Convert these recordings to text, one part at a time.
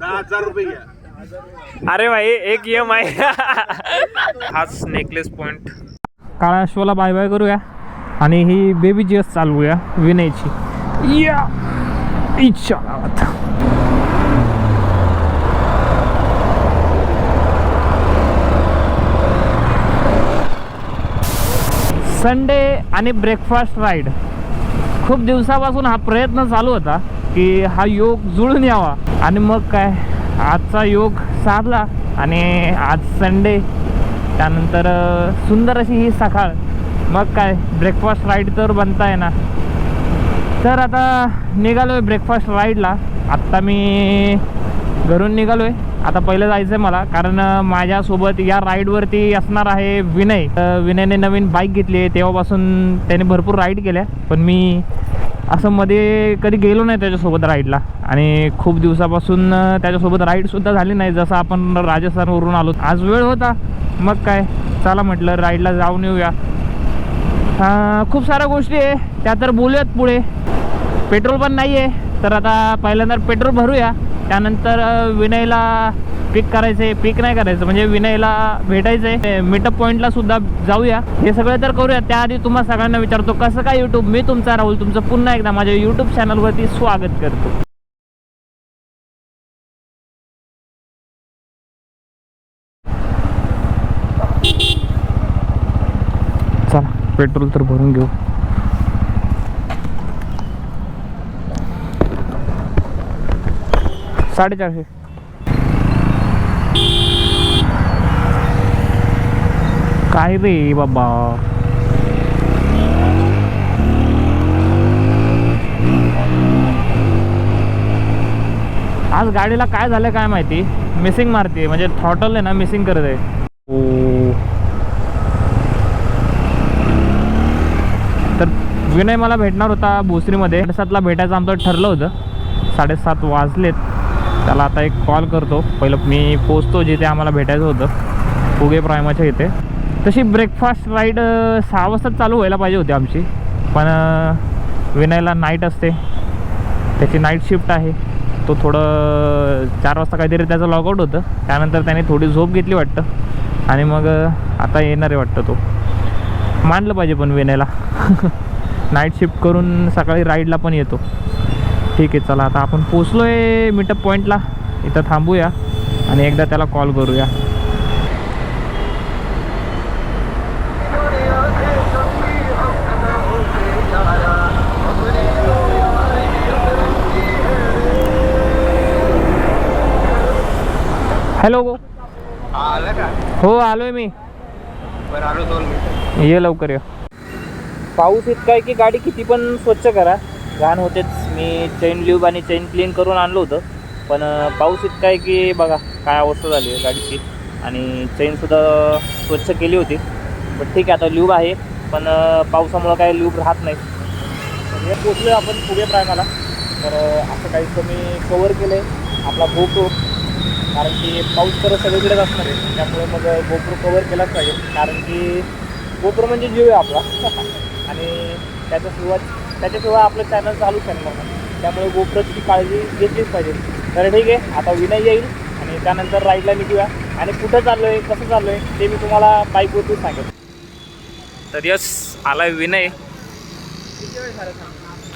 दहा हजार रुपये घ्या. अरे भाई एक एम आहे हाच नेकलेस पॉइंट काळ्या अश्वाला बाय बाय करूया. आणि ही बेबी जीएस चालवूया विनयची. या! इच्छा. संडे आणि ब्रेकफास्ट राईड खूप दिवसापासून हा प्रयत्न चालू होता. की हा योग जुळून यावा. आणि मग काय? आजचा योग साधला आणि आज संडे त्यानंतर सुंदर अशी ही सकाळ. मग काय? ब्रेकफास्ट राईड तर बनताय ना. तर आता निघालो आहे ब्रेकफास्ट राईडला आत्ता मी घरून निघालो आहे आता पहिलं जायचं आहे मला. कारण माझ्यासोबत या राईडवरती असणार आहे विनय. विनयने नवीन बाईक घेतली आहे. तेव्हापासून त्याने भरपूर राईड केल्या. पण मी असं मध्ये कधी गेलो नाही त्याच्यासोबत राईडला आणि खूप दिवसापासून त्याच्यासोबत राईडसुद्धा झाली नाही. जसं आपण राजस्थानवरून आलो. आज वेळ होता. मग काय? चला म्हटलं राईडला जाऊन येऊया. खूप साऱ्या गोष्टी आहे. त्या तर बोलूयात पुढे. पेट्रोल पण नाही आहे तर आता पहिल्यांदा पेट्रोल भरूया. त्यानंतर विनयला पिक करायचं आहे पिक नाही करायचं म्हणजे विनयला भेटायचं आहे मीटअप पॉईंटला सुद्धा जाऊया. हे सगळं तर करूया. त्याआधी तुम्हा सगळ्यांना विचारतो कसं काय यूट्यूब मी तुमचा राहुल तुमचं पुन्हा एकदा माझ्या यूट्यूब चॅनलवरती स्वागत करतो. चला पेट्रोल तर भरून घेऊ. साडेचारशे. काय रे बाबा? आज गाडीला काय झालं काय माहिती? मिसिंग मारते म्हणजे थॉटल आहे ना मिसिंग करत आहे. तर विनय मला भेटणार होता भोसरीमध्ये. साडेसातला भेटायचं आमचं ठरलं होतं. साडेसात वाजलेत. त्याला आता एक कॉल करतो. पहिलं मी पोचतो जिथे आम्हाला भेटायचं होतं. फुगे प्रायमाच्या इथे. तशी ब्रेकफास्ट राईड सहा वाजताच चालू व्हायला पाहिजे होती आमची. पण विनयला नाईट असते. त्याची नाईट शिफ्ट आहे. तो थोडं चार वाजता काहीतरी त्याचं लॉगआउट होतं. त्यानंतर त्याने थोडी झोप घेतली वाटतं. आणि मग आता येणार आहे वाटतं तो. मानलं पाहिजे पण विनयला. नाईट शिफ्ट करून सकाळी राईडला पण येतो. ठीक आहे चला आता आपण पोचलो आहे मीटअप पॉईंटला इथं थांबूया आणि एकदा त्याला कॉल करूया. हॅलो हो आलोय मी. आलो दोन मिनिटं. ये लवकर ये. पाऊस इतका आहे की गाडी किती पण स्वच्छ करा. घाण होतेच. मी चेन ल्यूब आणि चेन क्लीन करून आणलं होतं. पण पाऊस इतका आहे की बघा काय अवस्था झाली आहे गाडीची. आणि चेनसुद्धा स्वच्छ केली होती. पण ठीक आहे आता ल्यूब आहे. पण पावसामुळं काही ल्यूब राहत नाही. हे पोचलो आपण पुढे प्रायमाला. तर असं काही मी कवर केलं आहे आपला गोप्रो कारण की पाऊस तर सगळीकडेच असणार आहे. त्यामुळे मग गोप्रो कवर केलाच पाहिजे. कारण की गोप्रो म्हणजे जीव आहे आपला. आणि त्याच्याशिवाय त्याच्याशिवाय आपलं चॅनल चालू शकणार नाही. त्यामुळे गोप्रोची काळजी घेतलीच पाहिजे. तर ठीक आहे. आता विनय येईल आणि त्यानंतर राईडला निघूया आणि कुठं चाललो आहे कसं चाललो आहे ते मी तुम्हाला बाईकवरती सांगेन. तर यस आलाय विनय.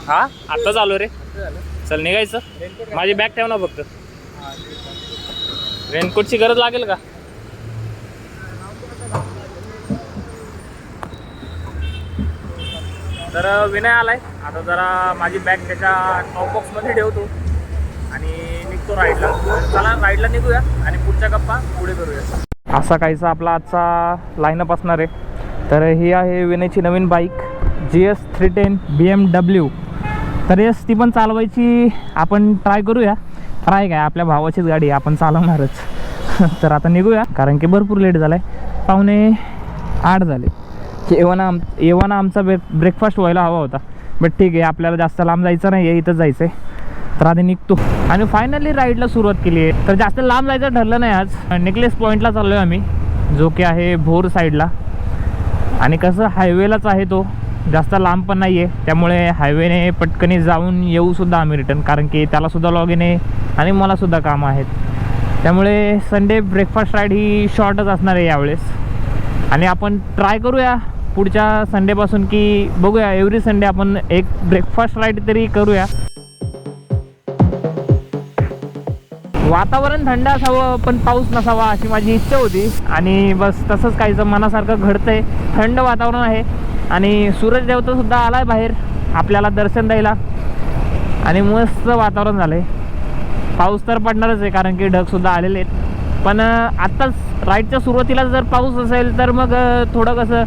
हा? आत्ताच आलो रे. चल निघायचं. माझी बॅग ठेव ना फक्त. रेनकोटची गरज लागेल का? तर विनय आलाय. आता जरा माझी बॅग त्याच्या टॉप बॉक्समध्ये ठेवतो. आणि निघतो राईडला चला राईडला निघूया आणि पुढच्या गप्पा पुढे करूया. असा काहीसा आपला आजचा लाईनअप असणार आहे. तर ही आहे विनयची नवीन bike G S three ten B M W तर येस ती पण चालवायची आपण ट्राय करूया. ट्राय काय? आपल्या भावाचीच गाडी आहे, आपण चालवणारच. तर आता निघूया. कारण की भरपूर लेट झाला आहे पावणे आठ झाले. येवाना आम येवाना आमचा ब्रेक ब्रेकफास्ट व्हायला हवा होता. बट ठीक आहे आपल्याला जास्त लांब जायचं नाही आहे इथंच जायचं आहे तर आधी निघतो. आणि फायनली राईडला सुरुवात केली आहे. तर जास्त लांब जायचं ठरलं नाही आज. नेकलेस पॉईंटला चाललो आहे आम्ही जो की आहे भोर साईडला आणि कसं हायवेलाच आहे तो. जास्त लांब पण नाही आहे त्यामुळे हायवेने पटकनी जाऊन येऊसुद्धा आम्ही रिटर्न कारण की त्यालासुद्धा लॉग आहे आणि मलासुद्धा कामं आहेत. त्यामुळे संडे ब्रेकफास्ट राईड ही शॉर्टच असणार आहे यावेळेस. आणि आपण ट्राय करूया पुढच्या संडेपासून की बघूया एव्हरी संडे आपण एक ब्रेकफास्ट राईड तरी करूया. वातावरण थंड असावं पण पाऊस नसावा अशी माझी इच्छा होती. आणि बस तसंच काहीचं मनासारखं घडतंय. थंड वातावरण आहे. आणि सूरज देवता सुद्धा आलाय बाहेर आपल्याला दर्शन द्यायला. आणि मस्त वातावरण झालंय. पाऊस तर पडणारच आहे कारण की ढगसुद्धा आलेले आहेत. पण आत्ताच राईडच्या सुरुवातीला जर पाऊस असेल तर मग थोडं कसं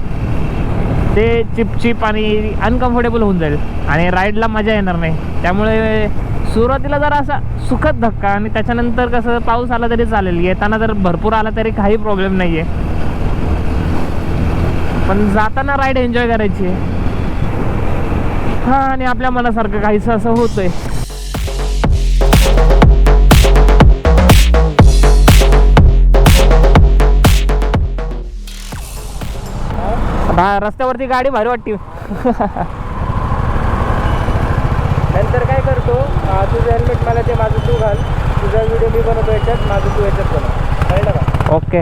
ते चिपचिप आणि अनकम्फर्टेबल होऊन जाईल. आणि राईडला मजा येणार नाही. त्यामुळे सुरुवातीला जर असा सुखद धक्का आणि त्याच्यानंतर कसं पाऊस आला तरी चालेल. येताना जर भरपूर आला तरी काही प्रॉब्लेम नाही आहे पण जाताना राईड एन्जॉय करायची आहे. हां आणि आपल्या मनासारखं काहीसं असं होतंय. रा- रस्त्यावरती गाडी भारी वाटते. नंतर काय करतो? तुझं हेल्मेट मला ते माझं तू घाल. तुझा व्हिडिओ मी बनवतो याच्यात माझं तू याच्यात बनव. कळलं का? ओके.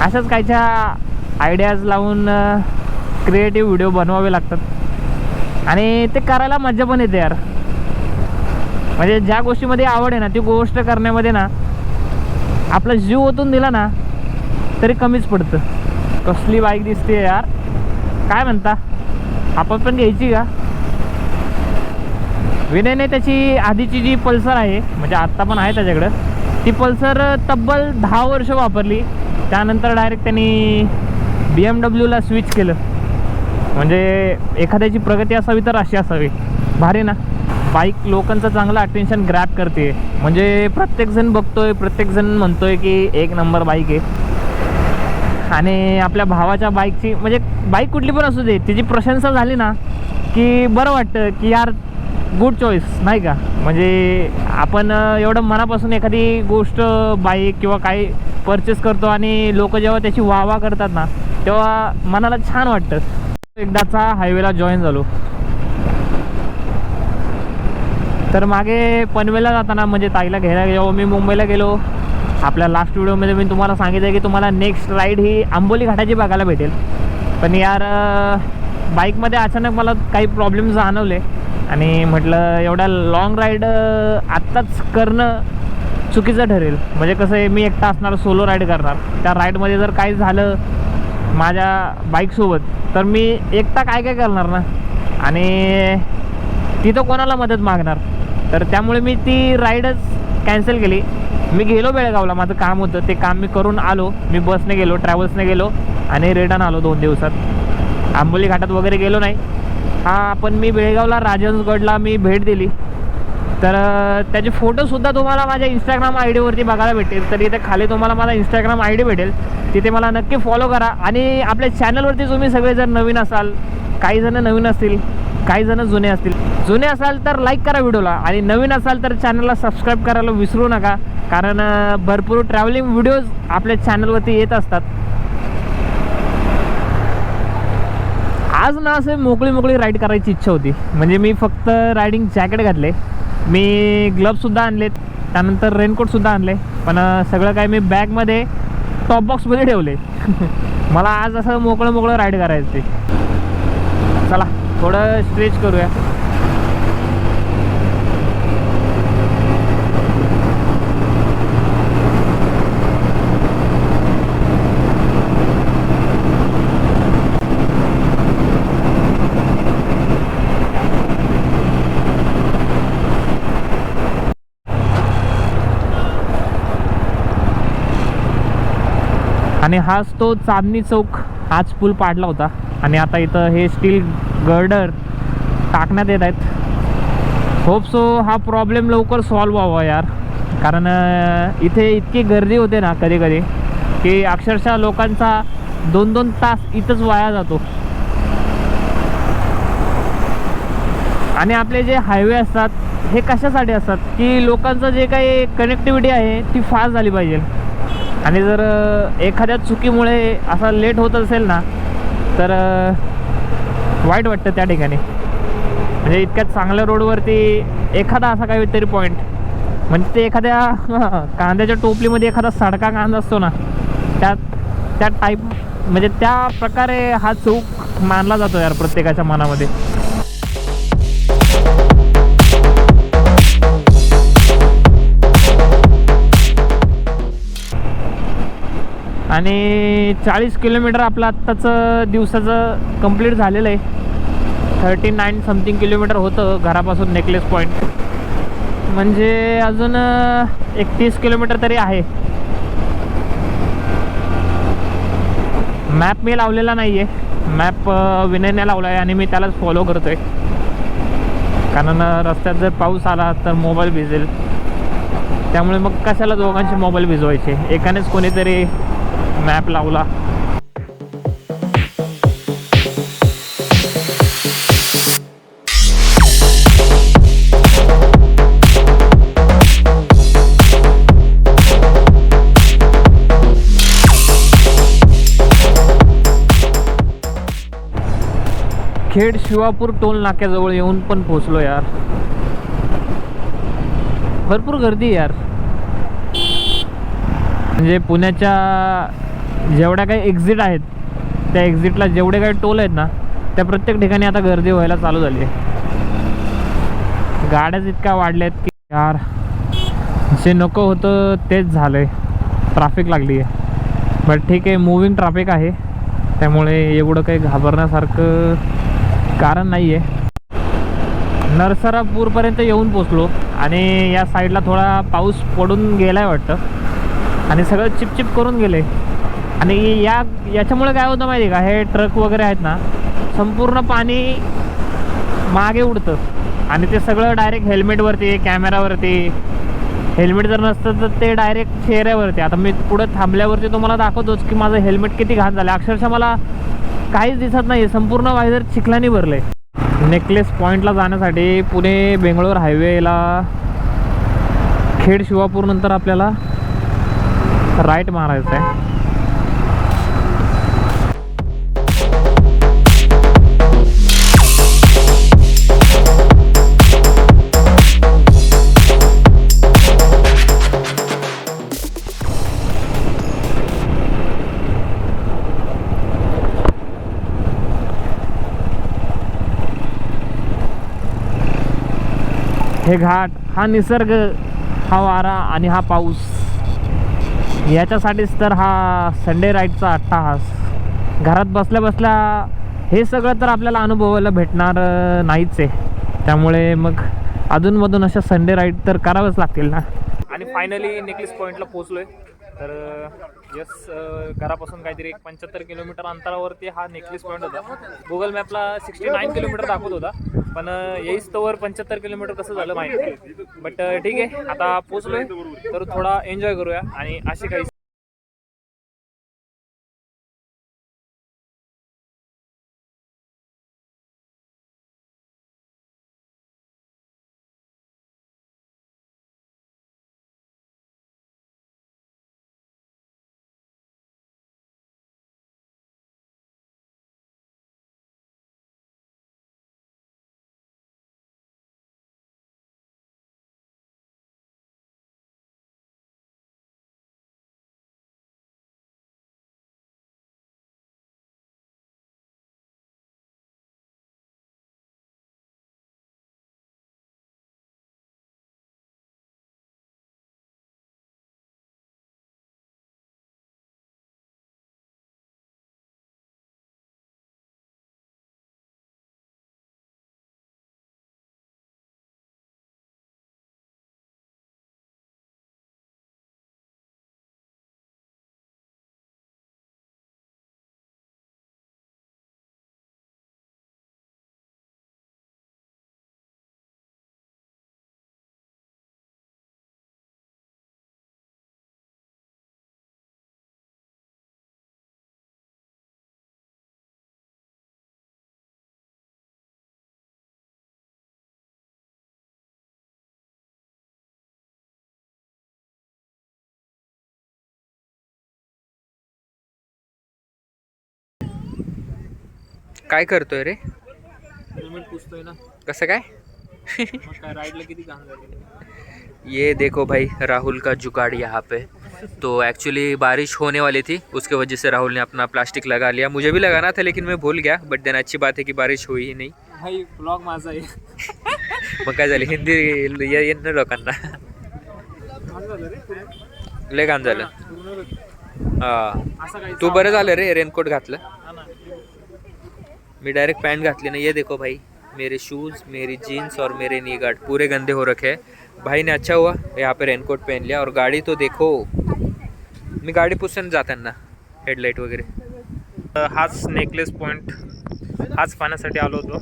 अशाच काहीच्या आयडियाज लावून क्रिएटिव्ह व्हिडिओ बनवावे लागतात. आणि ते करायला मजा पण येते यार. म्हणजे ज्या गोष्टीमध्ये आवड आहे ना ती गोष्ट करण्यामध्ये ना आपला जीव ओतून दिला ना तरी कमीच पडतं. कसली बाईक दिसते यार. काय म्हणता? आपण पण घ्यायची का? विनयने त्याची आधीची जी पल्सर आहे म्हणजे आत्ता पण आहे त्याच्याकडं ती पल्सर तब्बल दहा वर्ष वापरली. त्यानंतर डायरेक्ट त्यांनी बी एम डब्ल्यूला स्विच केलं. म्हणजे एखाद्याची प्रगती असावी तर अशी असावी. भारी ना? बाईक लोकांचं चांगलं अटेन्शन ग्रॅप करते. म्हणजे प्रत्येकजण बघतोय प्रत्येकजण म्हणतोय की एक नंबर बाईक आहे. आणि आपल्या भावाच्या बाईकची म्हणजे बाईक कुठली पण असू दे तिची प्रशंसा झाली ना की बरं वाटतं की यार गुड चॉईस नाही का? म्हणजे आपण एवढं मनापासून एखादी गोष्ट बाईक किंवा काही परचेस करतो आणि लोक जेव्हा त्याची वाहवा करतात ना तेव्हा मनाला छान वाटतं. एकदाचा हायवेला जॉईन झालो. तर मागे पनवेला जाताना म्हणजे ताईला घ्यायला जेव्हा मी मुंबईला गेलो आपल्या लास्ट व्हिडिओमध्ये मी तुम्हाला सांगितलं की तुम्हाला नेक्स्ट राईड ही आंबोली घाटाची बघायला भेटेल. पण यार बाईकमध्ये अचानक मला काही प्रॉब्लेम जाणवले. आणि म्हटलं एवढा लॉंग राईड आत्ताच करणं चुकीचं ठरेल. म्हणजे कसं आहे मी एकटा असणार सोलो राईड करणार. त्या राईडमध्ये जर काही झालं माझ्या बाईकसोबत तर मी एकटा काय काय करणार ना? आणि तिथं कोणाला मदत मागणार? तर त्यामुळे मी ती राईडच कॅन्सल केली. मी गेलो बेळगावला माझं काम होतं ते काम मी करून आलो. मी बसने गेलो ट्रॅव्हल्सने गेलो आणि रिटर्न आलो दोन दिवसात. आंबोली घाटात वगैरे गेलो नाही. हा पण मी बेळगावला राजनगडला मी भेट दिली. तर त्याचे फोटोसुद्धा तुम्हाला माझ्या इंस्टाग्राम आय डीवरती बघायला भेटेल. तर इथे खाली तुम्हाला माझा इंस्टाग्राम आय डी भेटेल. तिथे मला नक्की फॉलो करा. आणि आपल्या चॅनलवरती तुम्ही सगळेजण नवीन असाल काही जण नवीन असतील काही जण जुने असतील. जुने असाल तर लाईक करा व्हिडिओला आणि नवीन असाल तर चॅनलला सबस्क्राईब करायला विसरू नका. कारण भरपूर ट्रॅव्हलिंग व्हिडिओज आपल्या चॅनलवरती येत असतात. आज ना असे मोकळी मोकळी राईड करायची इच्छा होती. म्हणजे मी फक्त रायडिंग जॅकेट घातले. मी ग्लव्ससुद्धा आणले. त्यानंतर रेनकोटसुद्धा आणले. पण सगळं काय मी बॅगमध्ये टॉप बॉक्समध्ये ठेवले. मला आज असं मोकळं मोकळं राईड करायचं ते चला थोडं स्ट्रेच करूया. आणि हाच तो चांदणी चौक हाच पूल पाडला होता. आणि आता इथं हे स्टील गर्डर टाकण्यात येत आहेत. होप सो हा प्रॉब्लेम लवकर सॉल्व व्हावा यार. कारण इथे इतकी गर्दी होते ना कधी कधी की अक्षरशः लोकांचा दोन दोन तास इथंच वाया जातो. आणि आपले जे हायवे असतात हे कशासाठी असतात? की लोकांचं जे काही कनेक्टिव्हिटी आहे ती फास्ट झाली पाहिजे. आणि जर एखाद्या चुकीमुळे असा लेट होत असेल ना तर वाईट वाटतं त्या ठिकाणी. म्हणजे इतक्या चांगल्या रोडवरती एखादा असा काहीतरी पॉईंट म्हणजे ते एखाद्या कांद्याच्या टोपलीमध्ये एखादा सडका कांदा असतो ना त्या त्या टाईप म्हणजे त्या प्रकारे हा चौक मानला जातो यार प्रत्येकाच्या मनामध्ये. आणि चाळीस किलोमीटर आपलं आत्ताचं दिवसाचं कंप्लीट झालेलं आहे. थर्टी नाईन समथिंग किलोमीटर होतं घरापासून नेकलेस पॉईंट. म्हणजे अजून एकतीस किलोमीटर तरी आहे. मॅप मी लावलेला नाही आहे मॅप विनयने लावला आहे आणि मी त्यालाच फॉलो करतो आहे कारण रस्त्यात जर पाऊस आला तर मोबाईल भिजेल. त्यामुळे मग कशाला दोघांचे मोबाईल भिजवायचे? एकानेच कोणीतरी मॅप लावला. खेड शिवापूर टोल नाक्याजवळ येऊन पण पोचलो यार. भरपूर गर्दी यार. म्हणजे पुण्याच्या जेवढ्या काही एक्झिट आहेत त्या एक्झिटला जेवढे काही टोल आहेत ना त्या प्रत्येक ठिकाणी आता गर्दी व्हायला चालू झाली आहे. गाड्याच इतक्या वाढल्या आहेत की यार जे नको होतं तेच झालं आहे ट्रॅफिक लागली आहे. बट ठीक आहे मुव्हिंग ट्रॅफिक आहे. त्यामुळे एवढं काही घाबरण्यासारखं कारण नाही आहे नरसरापूरपर्यंत येऊन पोचलो आणि या साईडला थोडा पाऊस पडून गेला आहे वाटतं. आणि सगळं चिपचिप करून गेलं. आहे आणि या याच्यामुळे काय होतं माहिती का? हे ट्रक वगैरे आहेत ना संपूर्ण पाणी मागे उडतं. आणि ते सगळं डायरेक्ट हेल्मेटवरती कॅमेरावरती हेल्मेट जर नसतं तर ते डायरेक्ट चेहऱ्यावरती. आता मी पुढं थांबल्यावरती तुम्हाला दाखवतोच की माझं हेल्मेट किती घाण झालं. अक्षरशः मला काहीच दिसत नाही संपूर्ण वायझर चिखलाने भरले. नेकलेस पॉईंटला जाण्यासाठी पुणे बेंगळूर हायवेला खेड शिवापूरनंतर आपल्याला राईट मारायचं आहे हे घाट हा निसर्ग हा वारा आणि हा पाऊस. याच्यासाठीच तर हा संडे राईडचा अट्टाहास. घरात बसल्या बसल्या हे सगळं तर आपल्याला अनुभवायला भेटणार नाहीच. आहे त्यामुळे मग अधूनमधून अशा संडे राईड तर करावंच लागतील ना. आणि फायनली नेकलेस पॉईंटला पोहोचलोय. तर यस घरापासून काहीतरी एक पंच्याहत्तर किलोमीटर अंतरावरती हा नेकलेस पॉईंट होता. गुगल मॅपला सिक्स्टी नाईन किलोमीटर दाखवत होता. पण येईस तोवर पंच्याहत्तर किलोमीटर कसं झालं माहिती बट ठीक आहे आता पोचलोय तर थोडा एन्जॉय करूया आणि अशी काही काय करतोय रे? हेल्मेट पुसतोय ना. कसं काय? मग काय राईडला किती घाण झाली? ये देखो भाई राहुल का जुगाड़ यहाँ पे. तो एक्चुअली बारिश होने वाली थी उसके वजह से राहुल ने अपना प्लास्टिक लगा लिया. मुझे भी लगाना था लेकिन मैं भूल गया बट देन अच्छी बात है की बारिश हुई ही नाही. भाई ब्लॉग माझा आहे मग काय झालं? हिंदी ये- येत नाही लोकांना. लय घाण झालं. हा तू बरं झालं रे रेनकोट घातलं? मैं डायरेक्ट पैंट घातली ना ये देखो भाई. मेरे शूज़ मेरी जीन्स और मेरे नी गार्ड पूरे गंदे हो रखे हैं. भाई ने अच्छा हुआ. यहाँ पे रेनकोट पहन लिया और गाड़ी तो देखो. मी गाडी पुसून जाताना हेडलाईट वगैरे हाच नेकलेस पॉईंट हाच पाहण्यासाठी आलो होतो.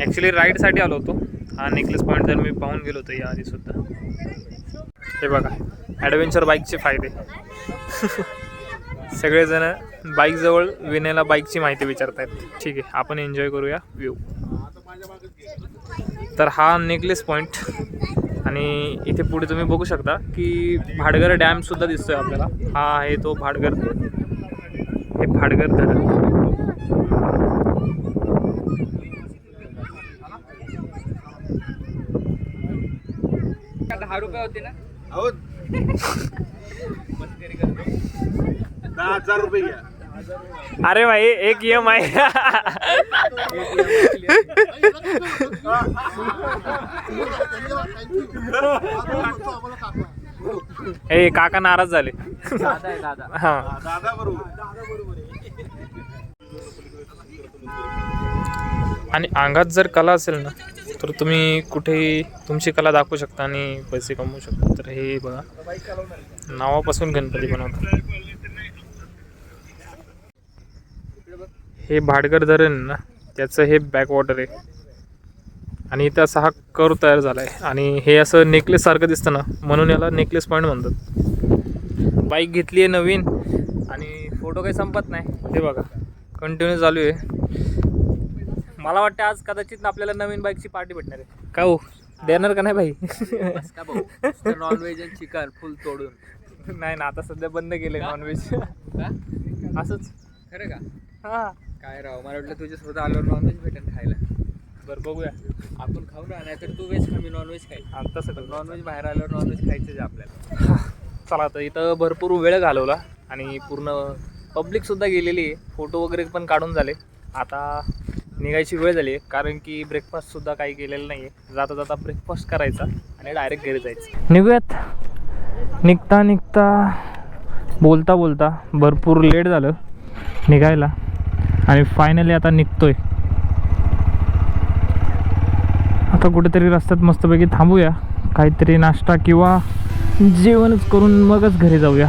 ॲक्च्युली राईडसाठी आलो होतो. हा नेकलेस पॉईंट जर मी पाहून गेलो होतो या आधीसुद्धा हे बघा. ॲडव्हेंचर बाईकचे फायदे. सगळेजण बाईकजवळ विनेला बाईकची माहिती विचारतायत. ठीक आहे आपण एन्जॉय करूया व्ह्यू तर हा नेकलेस पॉईंट आणि इथे पुढे तुम्ही बघू शकता की भाडगर डॅम सुद्धा दिसतोय आपल्याला. हा आहे तो भाडगर. हे भाडगर धरण. दहा रुपये होते ना? अहो दहा हजार रुपये घ्या. अरे भाई एक ई एम आय ए काका. नाराज झाले दादा आहे दादा. हा. दादा बरोबर. आणि अंगात जर कला असेल ना तर तुम्ही कुठेही तुमची कला दाखवू शकता आणि पैसे कमवू शकता. तर हे बघा. नावापासून गणपती बनवतात. हे भाडगर धरण ना त्याचं हे बॅकवॉटर आहे. आणि इथं असा हा कर्व तयार झाला आहे आणि हे असं नेकलेस सारखं दिसतं ना म्हणून याला नेकलेस पॉईंट म्हणतात. बाईक घेतली आहे नवीन आणि फोटो काही संपत नाही. हे बघा कंटिन्यू चालू आहे. मला वाटतं आज कदाचित आपल्याला नवीन बाईकची पार्टी भेटणार आहे. का हो? देणार का नाही भाई? नॉनव्हेज आणि चिकन फुल तोडून. नाही ना आता सध्या बंद केले नॉनव्हेज असंच. खरं का? हां. काय राव मला वाटलं तुझ्यासोबत आल्यावर नॉनव्हेज भेटेल खायला. बरं बघूया. आपण खाऊ ना नाहीतर तू व्हेज खा मी नॉनव्हेज खाईल आता तसं करू. नॉनव्हेज बाहेर आल्यावर नॉनव्हेज खायचंच आहे आपल्याला. चला आता इथं भरपूर वेळ घालवला आणि पूर्ण पब्लिकसुद्धा गेलेली आहे. फोटो वगैरे पण काढून झाले. आता निघायची वेळ झाली आहे कारण की ब्रेकफास्टसुद्धा काही केलेलं नाही आहे. जाता जाता ब्रेकफास्ट करायचा आणि डायरेक्ट घरी जायचं. निघूयात. निघता निघता बोलता बोलता भरपूर लेट झालं निघायला. आणि फायनली आता निघतोय. आता कुठेतरी रस्त्यात मस्तपैकी थांबूया. काहीतरी नाश्ता किंवा जेवणच करून मगच घरी जाऊया.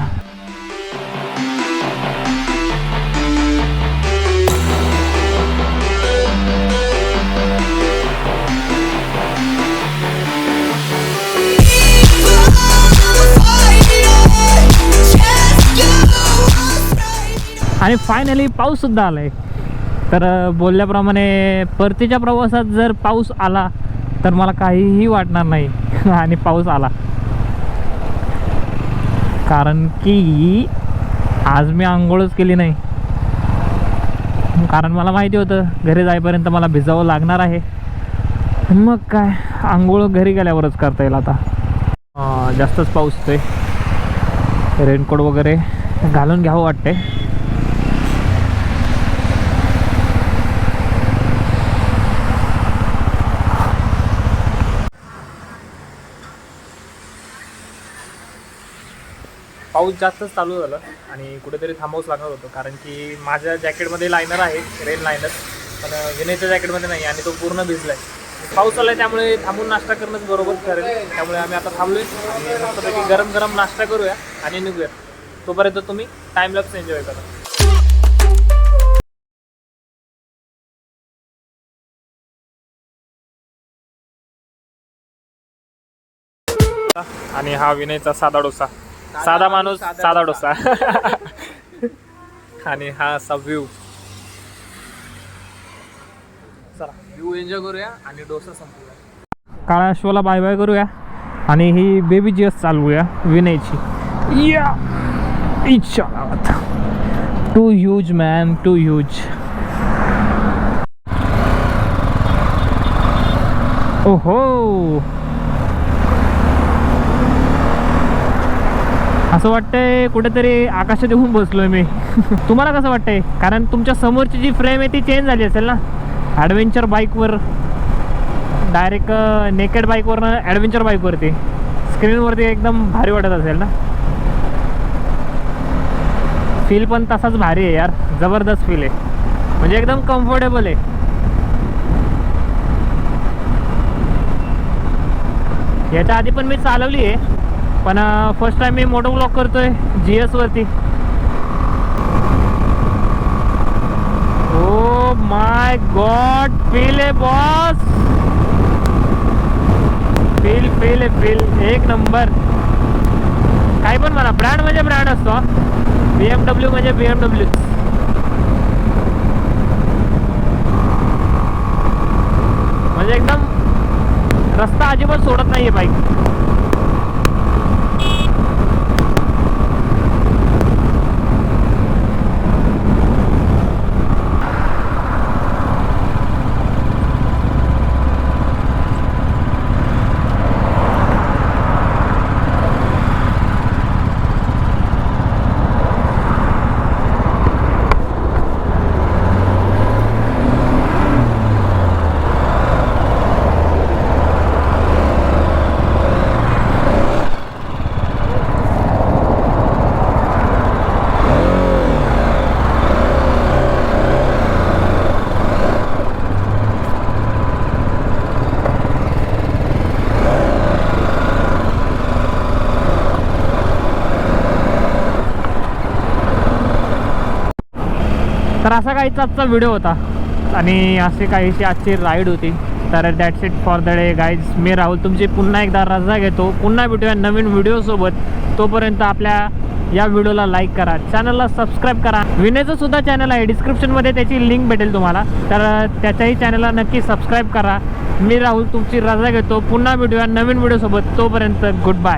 आणि फायनली पाऊससुद्धा आला आहे तर बोलल्याप्रमाणे परतीच्या प्रवासात जर पाऊस आला तर मला काहीही वाटणार नाही. आणि पाऊस आला. कारण की आज मी आंघोळच केली नाही. कारण मला माहिती होतं घरी जाईपर्यंत मला भिजावं लागणार आहे. मग काय आंघोळ घरी गेल्यावरच करता येईल आता. जास्तच पाऊस येतोय. रेनकोट वगैरे घालून घ्यावं वाटते पाऊस जास्तच चालू झालं आणि कुठेतरी थांबावंच लागणार होतं. कारण की माझ्या जॅकेटमध्ये लायनर आहे रेन लायनर पण विनयच्या जॅकेटमध्ये नाही आणि तो पूर्ण भिजला आहे पाऊस आला त्यामुळे थांबून नाश्ता करणंच बरोबर ठरेल. त्यामुळे आम्ही आता थांबलो आणि मस्तपैकी गरम गरम नाश्ता करूया आणि निघूया. तोपर्यंत तुम्ही टाइम एन्जॉय करा. आणि हा विनयचा साधा डोसा. साधा माणूस साधा डोसा. आणि हा असा व्ह्यू चला. व्ह्यू एन्जॉय करूया आणि डोसा संपूया. काळ्या शोला बाय बाय करूया. आणि ही बेबी जीएस चालवूया विनयची. या! इच्छा too huge man too huge ओहो! असं वाटतंय कुठेतरी आकाशात येऊन बसलोय मी. तुम्हाला कसं वाटतंय? कारण तुमच्या समोरची जी फ्रेम आहे ती चेंज झाली असेल ना? ॲडव्हेंचर बाईकवर डायरेक्ट नेकेड बाईकवरनं ॲडव्हेंचर बाईकवरती स्क्रीनवरती एकदम भारी वाटत असेल ना? फील पण तसाच भारी आहे यार. जबरदस्त फील आहे. म्हणजे एकदम कम्फर्टेबल आहे. याच्या आधी पण मी चालवली आहे. पण फर्स्ट टाइम मी मोटो ब्लॉक करतोय जी एसवरती ओ माय गॉड फील आहे बॉस फील फील आहे फील एक नंबर काही पण म्हणा ब्रँड म्हणजे ब्रँड असतो बी एम डब्ल्यू म्हणजे बी एम डब्ल्यू म्हणजे एकदम रस्ता अजिबात सोडत नाहीये बाईक तर असा काहीच आजचा व्हिडिओ होता. आणि असे काहीशी आजची राईड होती. तर that's it for the day guys मी राहुल तुमची पुन्हा एकदा रजा घेतो. पुन्हा भेटूया नवीन व्हिडिओसोबत तोपर्यंत आपल्या या व्हिडिओला लाईक करा. चॅनलला सबस्क्राईब करा. विनेचं सुद्धा चॅनल आहे. डिस्क्रिप्शनमध्ये त्याची लिंक भेटेल तुम्हाला. तर त्याच्याही चॅनलला नक्की सबस्क्राईब करा. मी राहुल तुमची रजा घेतो. पुन्हा भेटूया नवीन व्हिडिओसोबत तोपर्यंत गुड बाय